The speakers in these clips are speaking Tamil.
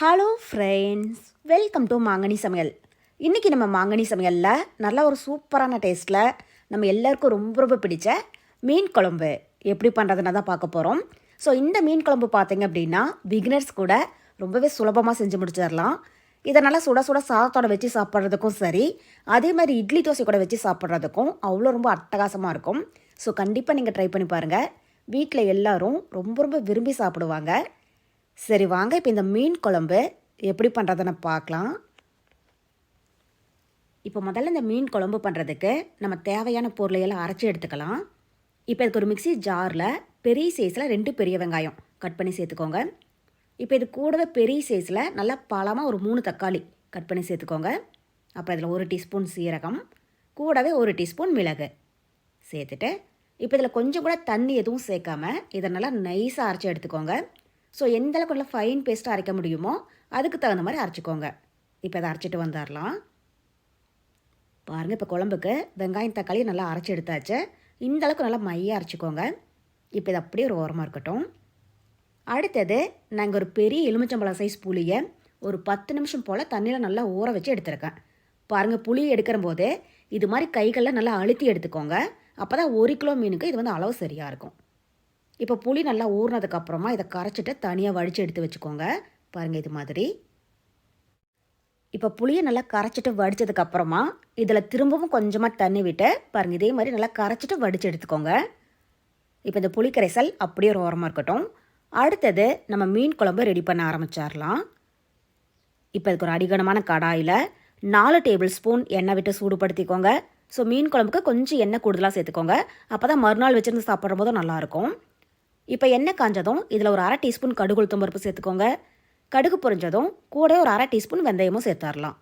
ஹலோ ஃப்ரெண்ட்ஸ் வெல்கம் டு மாங்கனி சமையல் இன்றைக்கி நம்ம மாங்கனி சமையலில் நல்ல ஒரு சூப்பரான டேஸ்ட்டில் நம்ம எல்லாருக்கும் ரொம்ப ரொம்ப பிடிச்ச மீன் குழம்பு. எப்படி பண்ணுறதுன்னு தான் பார்க்க போகிறோம் ஸோ இந்த மீன் குழம்பு பார்த்தீங்க அப்படின்னா பிகினர்ஸ் கூட ரொம்பவே சுலபமாக செஞ்சு முடிச்சிடலாம். இதை நல்லா சுட சுட சாதத்தோட வச்சு சாப்பிட்றதுக்கும் சரி அதே மாதிரி இட்லி தோசை கூட வச்சு சாப்பிட்றதுக்கும் அவ்வளோ ரொம்ப அட்டகாசமாக இருக்கும். ஸோ கண்டிப்பாக நீங்கள் ட்ரை பண்ணி பாருங்கள் வீட்டில் எல்லோரும் ரொம்ப ரொம்ப விரும்பி சாப்பிடுவாங்க. சரி வாங்க இப்போ இந்த மீன் குழம்பு எப்படி பண்ணுறதுன்னு பார்க்கலாம். இப்போ முதல்ல இந்த மீன் குழம்பு பண்ணுறதுக்கு நம்ம தேவையான பொருளையெல்லாம் அரைச்சி எடுத்துக்கலாம். இப்போ இதுக்கு ஒரு மிக்சி ஜாரில் பெரிய சைஸில் ரெண்டு பெரிய வெங்காயம் கட் பண்ணி சேர்த்துக்கோங்க. இப்போ இது கூடவே பெரிய சைஸில் நல்லா பழமாக ஒரு மூணு தக்காளி கட் பண்ணி சேர்த்துக்கோங்க. அப்புறம் இதில் ஒரு டீஸ்பூன் சீரகம் கூடவே ஒரு டீஸ்பூன் மிளகு சேர்த்துட்டு இப்போ இதில் கொஞ்சம் கூட தண்ணி எதுவும் சேர்க்காம இதை நல்லா நைஸாக அரைச்சி எடுத்துக்கோங்க. ஸோ எந்த அளவுக்கு நல்லா ஃபைன் பேஸ்ட்டாக அரைக்க முடியுமோ அதுக்கு தகுந்த மாதிரி அரைச்சிக்கோங்க. இப்போ இதை அரைச்சிட்டு வந்துடலாம். பாருங்கள் இப்போ குழம்புக்கு வெங்காயம் தக்காளி நல்லா அரைச்சி எடுத்தாச்சு. இந்த அளவுக்கு நல்லா மையாக அரைச்சிக்கோங்க. இப்போ இது அப்படியே ஒரு ஓரமாக இருக்கட்டும். அடுத்தது நாங்கள் ஒரு பெரிய எலுமிச்சம்பழம் சைஸ் புளியை ஒரு பத்து நிமிஷம் போல் தண்ணியில் நல்லா ஊற வச்சு எடுத்திருக்கேன். பாருங்கள் புளி எடுக்கிற போது இது மாதிரி கைகளில் நல்லா அழுத்தி எடுத்துக்கோங்க. அப்போ தான் ஒரு கிலோ மீனுக்கு இது வந்து அளவு சரியாக இருக்கும். இப்போ புளி நல்லா ஊறினதுக்கப்புறமா இதை கரைச்சிட்டு தனியாக வடித்து எடுத்து வச்சுக்கோங்க. பாருங்கள் இது மாதிரி. இப்போ புளியை நல்லா கரைச்சிட்டு வடித்ததுக்கப்புறமா இதில் திரும்பவும் கொஞ்சமாக தண்ணி விட்டு பாருங்கள் இதே மாதிரி நல்லா கரைச்சிட்டு வடித்து எடுத்துக்கோங்க. இப்போ இந்த புளி கரைசல் அப்படியே ஒரு ஓரமாக இருக்கட்டும். அடுத்தது நம்ம மீன் குழம்பு ரெடி பண்ண ஆரம்பிச்சிடலாம். இப்போ இதுக்கு ஒரு அடிகனமான கடாயில் நாலு டேபிள் ஸ்பூன் எண்ணெய் விட்டு சூடுபடுத்திக்கோங்க. ஸோ மீன் குழம்புக்கு கொஞ்சம் எண்ணெய் கூடுதலாக சேர்த்துக்கோங்க. அப்போ தான் மறுநாள் வச்சுருந்து சாப்பிடும் போதும் நல்லாயிருக்கும் இப்போ எண்ணெய் காஞ்சதும் இதில் ஒரு அரை டீஸ்பூன் கடுகு உளுத்தம் பருப்பு சேர்த்துக்கோங்க. கடுகு பொரிஞ்சதும் கூட ஒரு அரை டீஸ்பூன் வெந்தயமும் சேர்த்துடலாம்.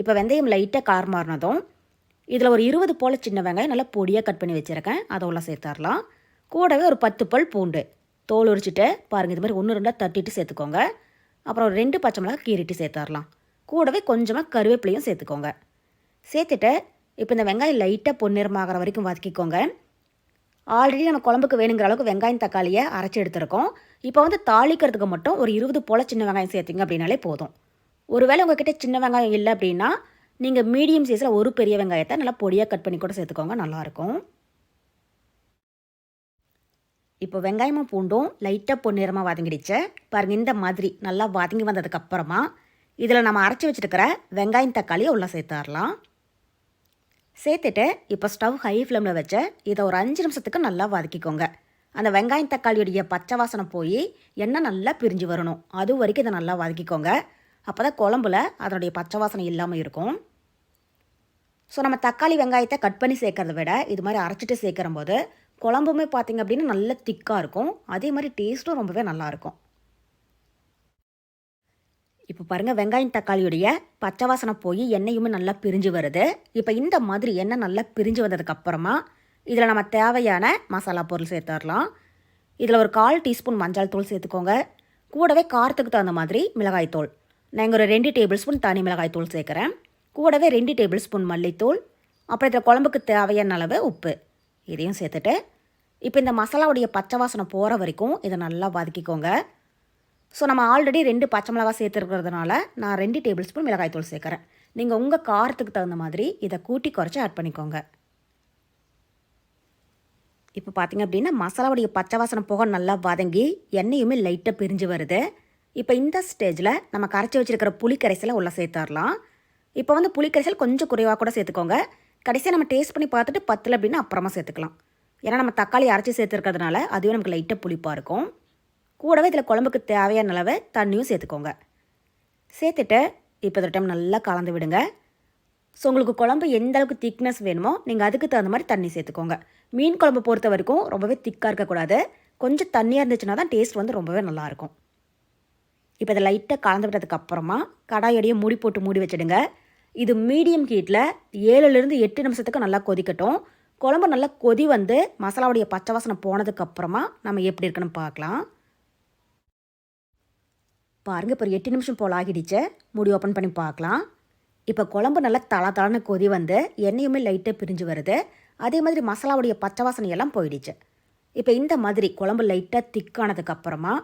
இப்போ வெந்தயம் லைட்டாக கார் மாறினதும் இதில் ஒரு இருபது போல் சின்ன வெங்காயம் நல்லா பொடியாக கட் பண்ணி வச்சுருக்கேன். அதெல்லாம் சேர்த்துடலாம். கூடவே ஒரு பத்து பல் பூண்டு. தோல் உரிச்சிட்டு பாருங்கள் இது மாதிரி ஒன்று ரெண்டாக தட்டிட்டு சேர்த்துக்கோங்க. அப்புறம் ஒரு ரெண்டு பச்சை மிளகாய் கீறிட்டு சேர்த்துடலாம். கூடவே கொஞ்சமாக கருவேப்பிலையும் சேர்த்துக்கோங்க. சேர்த்துட்டு இப்போ இந்த வெங்காயம் லைட்டாக பொன்னிறமாகிற வரைக்கும் வதக்கிக்கோங்க. ஆல்ரெடி நம்ம குழம்புக்கு வேணுங்கிற அளவுக்கு வெங்காயம் தக்காளியை அரைச்சி எடுத்துருக்கோம். இப்போ வந்து தாளிக்கிறதுக்கு மட்டும் ஒரு இருபது போல் சின்ன வெங்காயம் சேர்த்திங்க அப்படின்னாலே போதும். ஒருவேளை உங்ககிட்ட சின்ன வெங்காயம் இல்லை அப்படின்னா நீங்கள் மீடியம் சைஸில் ஒரு பெரிய வெங்காயத்தை நல்லா பொடியாக கட் பண்ணி கூட சேர்த்துக்கோங்க நல்லாயிருக்கும். இப்போ வெங்காயமும் பூண்டும் லைட்டாக பொன்னிறமாக வதங்கிடுச்சு. பாருங்கள் இந்த மாதிரி நல்லா வதங்கி வந்ததுக்கப்புறமா இதில் நம்ம அரைச்சி வச்சுருக்கிற வெங்காயம் தக்காளியை உள்ளே சேர்த்துடலாம். சேர்த்துட்டு இப்போ ஸ்டவ் ஹை ஃப்ளேமில் வச்சு இதை ஒரு அஞ்சு நிமிஷத்துக்கு நல்லா வதக்கிக்கோங்க. அந்த வெங்காயம் தக்காளியுடைய பச்சை வாசனை போய் எண்ணெய் நல்லா பிரிஞ்சு வரணும். அது வரைக்கும் இதை நல்லா வதக்கிக்கோங்க. அப்போ தான் குழம்புல அதனுடைய பச்சை வாசனை இல்லாமல் இருக்கும். ஸோ நம்ம தக்காளி வெங்காயத்தை கட் பண்ணி சேர்க்கறத விட இது மாதிரி அரைச்சிட்டு சேர்க்குற போது குழம்புமே பார்த்திங்க அப்படின்னா நல்ல திக்காக இருக்கும். அதே மாதிரி டேஸ்ட்டும் ரொம்பவே நல்லாயிருக்கும் இப்போ பாருங்கள் வெங்காயம் தக்காளியுடைய பச்சை வாசனை போய் எண்ணெயுமே நல்லா பிரிஞ்சு வருது. இப்போ இந்த மாதிரி எண்ணெய் நல்லா பிரிஞ்சு வந்ததுக்கப்புறமா இதில் நம்ம தேவையான மசாலா பொருள் சேர்த்துடலாம் இதில் ஒரு கால் டீஸ்பூன் மஞ்சள் தூள் சேர்த்துக்கோங்க. கூடவே காரத்துக்கு தகுந்த மாதிரி மிளகாய் தூள். நான் இங்கே ஒரு ரெண்டு டேபிள் ஸ்பூன் தனி மிளகாய் தூள் சேர்க்குறேன். கூடவே ரெண்டு டேபிள் ஸ்பூன் மல்லித்தூள். அப்புறம் இதில் குழம்புக்கு தேவையான அளவு உப்பு. இதையும் சேர்த்துட்டு இப்போ இந்த மசாலாவுடைய பச்சை வாசனை போகிற வரைக்கும் இதை நல்லா வதக்கிக்கோங்க. ஸோ நம்ம ஆல்ரெடி ரெண்டு பச்சை மிளகா சேர்த்துருக்கிறதுனால நான் ரெண்டு டேபிள் ஸ்பூன் மிளகாய்த்தூள் சேர்க்குறேன். நீங்கள் உங்கள் காரத்துக்கு தகுந்த மாதிரி இதை கூட்டி குறைச்சி ஆட் பண்ணிக்கோங்க. இப்போ பார்த்தீங்க அப்படின்னா மசாலாவுடைய பச்சை வாசனை போக நல்லா வதங்கி எண்ணெயுமே லைட்டாக பிரிஞ்சு வருது. இப்போ இந்த ஸ்டேஜில் நம்ம கரைச்சி வச்சுருக்கிற புளி கரைசலை உள்ள சேர்த்துடலாம் இப்போ வந்து புளி கரைசல் கொஞ்சம் குறைவாக கூட சேர்த்துக்கோங்க. கடைசியாக நம்ம டேஸ்ட் பண்ணி பார்த்துட்டு பத்தில் அப்படின்னா அப்புறமா சேர்த்துக்கலாம். ஏன்னா நம்ம தக்காளி அரைச்சி சேர்த்துருக்கிறதுனால அதுவே நமக்கு லைட்டாக புளிப்பாக இருக்கும். கூடவே இதில் குழம்புக்கு தேவையான அளவு தண்ணியும் சேர்த்துக்கோங்க. சேர்த்துட்டு இப்போ இந்த டைம் நல்லா கலந்து விடுங்க. ஸோ உங்களுக்கு குழம்பு எந்த அளவுக்கு திக்னஸ் வேணுமோ நீங்கள் அதுக்கு தகுந்த மாதிரி தண்ணி சேர்த்துக்கோங்க. மீன் குழம்பு பொறுத்த வரைக்கும் ரொம்பவே திக்காக இருக்கக்கூடாது. கொஞ்சம் தண்ணியாக இருந்துச்சுன்னா தான் டேஸ்ட் வந்து ரொம்பவே நல்லாயிருக்கும். இப்போ இதை லைட்டாக கலந்து விட்டதுக்கப்புறமா அப்புறமா மூடி போட்டு மூடி வச்சிடுங்க. இது மீடியம் ஹீட்டில் ஏழுலேருந்து எட்டு நிமிஷத்துக்கு நல்லா கொதிக்கட்டும். குழம்பு நல்லா கொதி வந்து மசாலாவுடைய பச்சை வாசனை போனதுக்கப்புறமா நம்ம எப்படி இருக்குன்னு பார்க்கலாம். பாருங்கள் இப்போ ஒரு எட்டு நிமிஷம் போல் ஆகிடுச்சு. மூடி ஓப்பன் பண்ணி பார்க்கலாம். இப்போ குழம்பு நல்லா தள தளன்னு கொதி வந்து எண்ணெயுமே லைட்டாக பிரிஞ்சு வருது. அதே மாதிரி மசாலாவுடைய பச்சை வாசனை எல்லாம் போயிடுச்சு. இப்போ இந்த மாதிரி குழம்பு லைட்டாக திக்கானதுக்கப்புறமா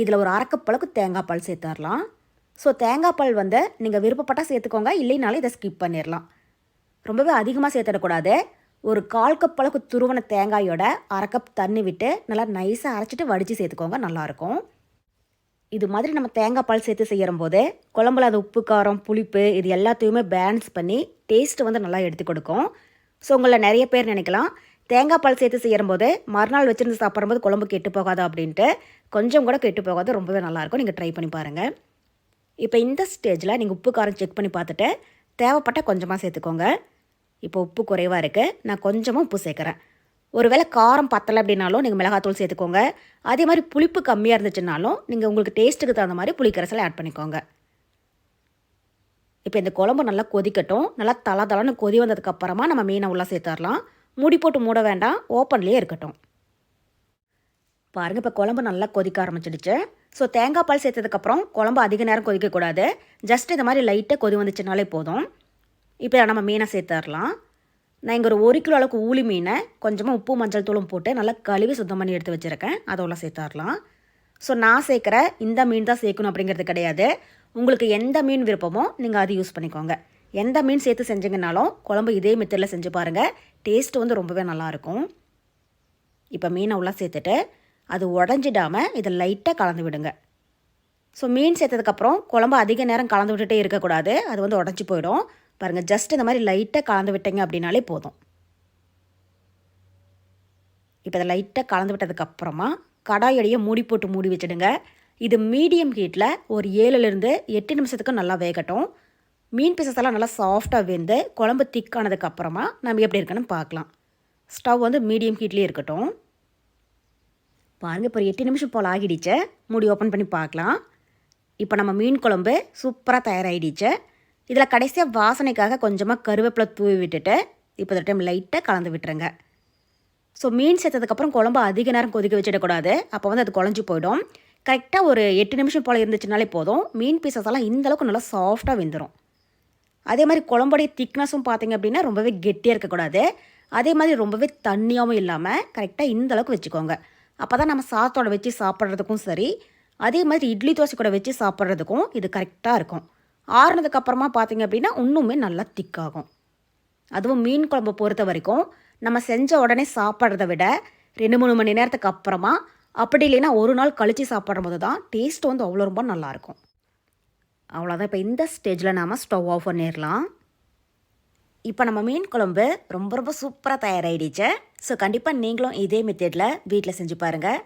இதில் ஒரு அரைக்கப்பளவுக்கு தேங்காய் பால் சேர்த்துடலாம். ஸோ தேங்காய் பால் வந்து நீங்கள் விருப்பப்பட்டால் சேர்த்துக்கோங்க இல்லைனாலும் இதை ஸ்கிப் பண்ணிடலாம். ரொம்பவே அதிகமாக சேர்த்துடக்கூடாது. ஒரு கால் கப் அளவுக்கு துருவன தேங்காயோட அரை கப் தண்ணி விட்டு நல்லா நைஸாக அரைச்சிட்டு வடித்து சேர்த்துக்கோங்க நல்லாயிருக்கும் இது மாதிரி நம்ம தேங்காய் பால் சேர்த்து செய்கிற போது குழம்புல அது உப்பு காரம் புளிப்பு இது எல்லாத்தையுமே பேலன்ஸ் பண்ணி டேஸ்ட்டு வந்து நல்லா எடுத்து கொடுக்கும். ஸோ உங்களை நிறைய பேர் நினைக்கலாம். தேங்காய் பால் சேர்த்து செய்கிற போது மறுநாள் வச்சிருந்து சாப்பிடும்போது குழம்பு கெட்டு போகாதா அப்படின்ட்டு கொஞ்சம் கூட கெட்டு போகாது. ரொம்பவே நல்லாயிருக்கும் நீங்கள் ட்ரை பண்ணி பாருங்கள் இப்போ இந்த ஸ்டேஜில் நீங்கள் உப்பு காரம் செக் பண்ணி பார்த்துட்டு தேவைப்பட்ட கொஞ்சமாக சேர்த்துக்கோங்க. இப்போ உப்பு குறைவாக இருக்குது நான் கொஞ்சமாக உப்பு சேர்க்குறேன். ஒருவேளை காரம் பத்தலை அப்படின்னாலும் நீங்கள் மிளகாத்தூள் சேர்த்துக்கோங்க. அதே மாதிரி புளிப்பு கம்மியாக இருந்துச்சுனாலும் நீங்கள் உங்களுக்கு டேஸ்ட்டுக்கு தகுந்த மாதிரி புளிக்கரசல் ஆட் பண்ணிக்கோங்க. இப்போ இந்த குழம்பு நல்லா கொதிக்கட்டும். நல்லா தலை தலைன்னு கொதி வந்ததுக்கப்புறமா நம்ம மீனை உள்ளே சேர்த்துடலாம் மூடி போட்டு மூட வேண்டாம். ஓப்பன்லேயே இருக்கட்டும். பாருங்கள் இப்போ குழம்பு நல்லா கொதிக்க ஆரம்பிச்சிடுச்சு. ஸோ தேங்காய் பால் சேர்த்ததுக்கப்புறம் குழம்பு அதிக நேரம் கொதிக்கக்கூடாது. ஜஸ்ட் இந்த மாதிரி லைட்டாக கொதி வந்துச்சுனாலே போதும். இப்போ நம்ம மீனை சேர்த்துடலாம் நான் இங்கே ஒரு ஒரு கிலோ அளவுக்கு ஊளி மீனை கொஞ்சமாக உப்பு மஞ்சள் தூளும் போட்டு நல்லா கழுவி சுத்தம் பண்ணி எடுத்து வச்சுருக்கேன். அதோட சேர்த்தாரலாம் ஸோ நான் சேர்க்குற இந்த மீன் தான் சேர்க்கணும் அப்படிங்கிறது கிடையாது. உங்களுக்கு எந்த மீன் விருப்பமோ நீங்கள் அது யூஸ் பண்ணிக்கோங்க. எந்த மீன் சேர்த்து செஞ்சீங்கனாலும் குழம்பு இதே மெத்தடில் செஞ்சு பாருங்கள் டேஸ்ட் வந்து ரொம்பவே நல்லாயிருக்கும் இப்போ மீனை உள்ளே சேர்த்துட்டு அது உடஞ்சிடாமல் இதை லைட்டாக கலந்து விடுங்க. ஸோ மீன் சேர்த்ததுக்கப்புறம் குழம்பு அதிக நேரம் கலந்து விட்டுட்டே இருக்கக்கூடாது. அது வந்து உடஞ்சி போயிடும். பாருங்கள் ஜஸ்ட் இந்த மாதிரி லைட்டாக கலந்து விட்டீங்க அப்படின்னாலே போதும். இப்போ இதை லைட்டாக கலந்து விட்டதுக்கப்புறமா கடாயடியை மூடி போட்டு மூடி வச்சுடுங்க. இது மீடியம் ஹீட்டில் ஒரு ஏழுலேருந்து எட்டு நிமிஷத்துக்கு நல்லா வேகட்டும். மீன் பீசஸ் எல்லாம் நல்லா சாஃப்டாக வெந்து குழம்பு திக்கானதுக்கப்புறமா நம்ம எப்படி இருக்குன்னு பார்க்கலாம். ஸ்டவ் வந்து மீடியம் ஹீட்லேயே இருக்கட்டும். பாருங்கள் இப்போ எட்டு நிமிஷம் போல் ஆகிடுச்சு. மூடி ஓப்பன் பண்ணி பார்க்கலாம். இப்போ நம்ம மீன் குழம்பு சூப்பராக தயாராகிடுச்சு இதில் கடைசியாக வாசனைக்காக கொஞ்சமாக கருவேப்பிலை தூவி விட்டுட்டு இப்போ இந்த டைம் லைட்டாக கலந்து விட்டுருங்க. ஸோ மீன் சேர்த்ததுக்கப்புறம் குழம்பு அதிக நேரம் கொதிக்க வச்சிடக்கூடாது. அப்போ வந்து அது குழஞ்சி போயிடும். கரெக்டாக ஒரு எட்டு நிமிஷம் போல் இருந்துச்சுனாலே போதும். மீன் பீசஸ் எல்லாம் இந்தளவுக்கு நல்லா சாஃப்டாக வெந்துடும் அதே மாதிரி குழம்புடைய திக்னஸும் பார்த்தீங்க அப்படின்னா ரொம்பவே கெட்டியாக இருக்கக்கூடாது. அதே மாதிரி ரொம்பவே தண்ணியாகவும் இல்லாமல் கரெக்டாக இந்த அளவுக்கு வச்சுக்கோங்க. அப்போ தான் நம்ம சாத்தோட வச்சு சாப்பிட்றதுக்கும் சரி. அதே மாதிரி இட்லி தோசை கூட வச்சு சாப்பிட்றதுக்கும் இது கரெக்டாக இருக்கும். ஆறுனதுக்கப்புறமா பார்த்திங்க பார்த்தீங்க அப்படின்னா இன்னுமே நல்லா திக்காகும் அதுவும் மீன் குழம்பு பொறுத்த வரைக்கும் நம்ம செஞ்ச உடனே சாப்பிட்றத விட ரெண்டு மூணு மணி நேரத்துக்கு அப்புறமா அப்படி இல்லைன்னா ஒரு நாள் கழித்து சாப்பிட்ற போது தான் டேஸ்ட் வந்து அவ்வளோ ரொம்ப நல்லாயிருக்கும் அவ்வளோதான். இப்போ இந்த ஸ்டேஜில் நாம் ஸ்டவ் ஆஃப் பண்ணிடலாம். இப்போ நம்ம மீன் குழம்பு ரொம்ப ரொம்ப சூப்பராக தயாராகிடுச்சு ஸோ கண்டிப்பாக நீங்களும் இதே மெத்தேடில் வீட்டில் செஞ்சு பாருங்கள்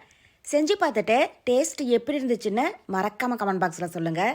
செஞ்சு பார்த்துட்டு டேஸ்ட் எப்படி இருந்துச்சுன்னு மறக்காமல் கமெண்ட் பாக்ஸில் சொல்லுங்கள்